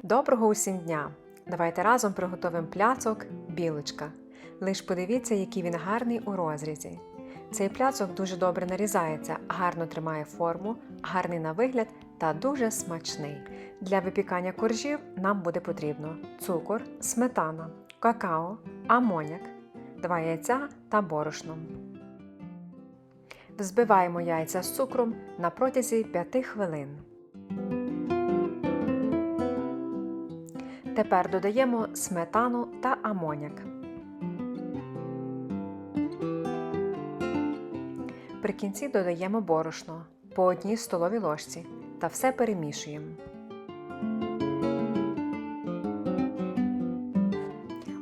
Доброго усім дня! Давайте разом приготуємо пляцок білочка. Лиш подивіться, який він гарний у розрізі. Цей пляцок дуже добре нарізається, гарно тримає форму, гарний на вигляд та дуже смачний. Для випікання коржів нам буде потрібно цукор, сметана, какао, амоняк, два яйця та борошно. Взбиваємо яйця з цукром на протязі 5 хвилин. Тепер додаємо сметану та амоняк. При кінці додаємо борошно по одній столовій ложці та все перемішуємо.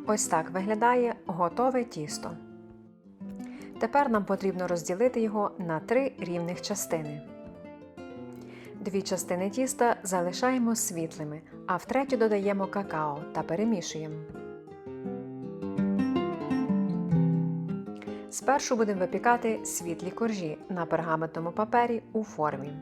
Ось так виглядає готове тісто. Тепер нам потрібно розділити його на три рівних частини. Дві частини тіста залишаємо світлими, а в третю додаємо какао та перемішуємо. Спершу будемо випікати світлі коржі на пергаментному папері у формі.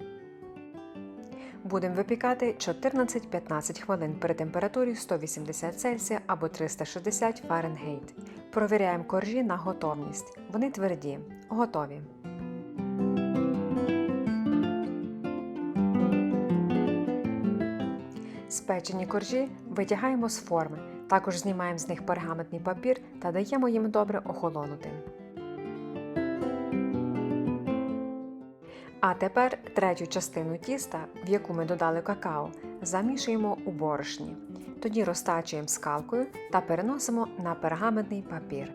Будемо випікати 14-15 хвилин при температурі 180 Цельсія або 360 Фаренгейт. Провіряємо коржі на готовність. Вони тверді, готові. Спечені коржі витягаємо з форми, також знімаємо з них пергаментний папір та даємо їм добре охолонути. А тепер третю частину тіста, в яку ми додали какао, замішуємо у борошні. Тоді розтачуємо скалкою та переносимо на пергаментний папір.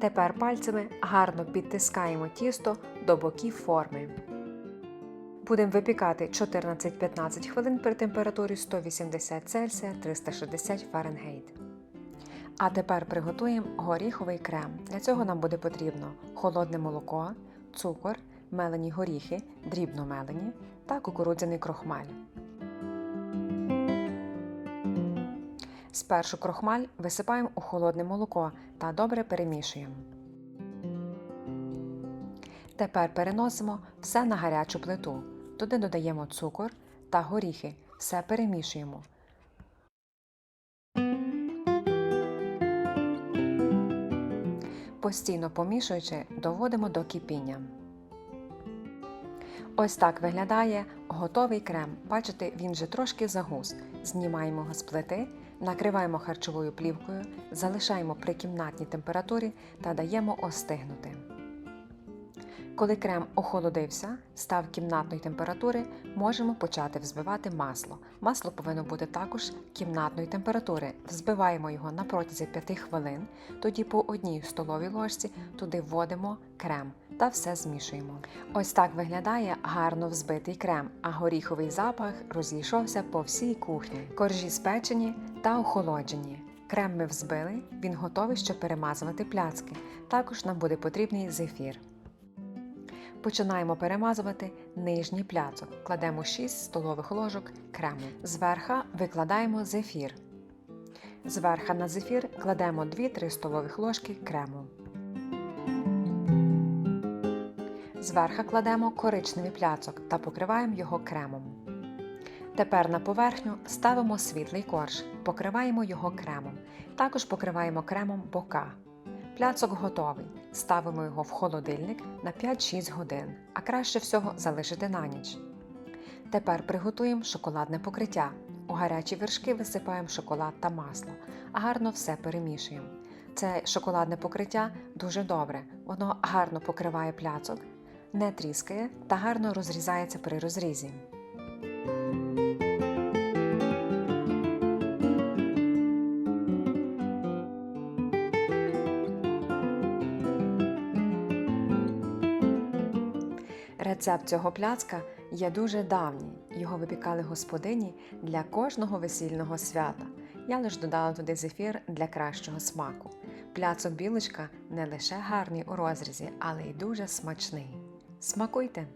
Тепер пальцями гарно підтискаємо тісто до боків форми. Будемо випікати 14-15 хвилин при температурі 180 Цельсія 360 Фаренгейт. А тепер приготуємо горіховий крем. Для цього нам буде потрібно холодне молоко, цукор, мелені горіхи, дрібно мелені та кукурудзяний крохмаль. Спершу крохмаль висипаємо у холодне молоко та добре перемішуємо. Тепер переносимо все на гарячу плиту. Туди додаємо цукор та горіхи. Все перемішуємо. Постійно помішуючи, доводимо до кипіння. Ось так виглядає готовий крем. Бачите, він вже трошки загус. Знімаємо його з плити, накриваємо харчовою плівкою, залишаємо при кімнатній температурі та даємо остигнути. Коли крем охолодився, став кімнатної температури, можемо почати взбивати масло. Масло повинно бути також кімнатної температури. Взбиваємо його на протязі 5 хвилин, тоді по одній столовій ложці туди вводимо крем та все змішуємо. Ось так виглядає гарно взбитий крем, а горіховий запах розійшовся по всій кухні. Коржі спечені та охолоджені. Крем ми взбили, він готовий, щоб перемазувати пляцки. Також нам буде потрібний зефір. Починаємо перемазувати нижній пляцок. Кладемо 6 столових ложок крему. Зверха викладаємо зефір. Зверха на зефір кладемо 2-3 столових ложки крему. Зверха кладемо коричневий пляцок та покриваємо його кремом. Тепер на поверхню ставимо світлий корж, покриваємо його кремом. Також покриваємо кремом бока. Пляцок готовий. Ставимо його в холодильник на 5-6 годин, а краще всього залишити на ніч. Тепер приготуємо шоколадне покриття. У гарячі вершки висипаємо шоколад та масло, а гарно все перемішуємо. Це шоколадне покриття дуже добре, воно гарно покриває пляцок, не тріскає та гарно розрізається при розрізі. Рецепт цього пляцка є дуже давній. Його випікали господині для кожного весільного свята. Я лише додала туди зефір для кращого смаку. Пляцок білочка не лише гарний у розрізі, але й дуже смачний. Смакуйте!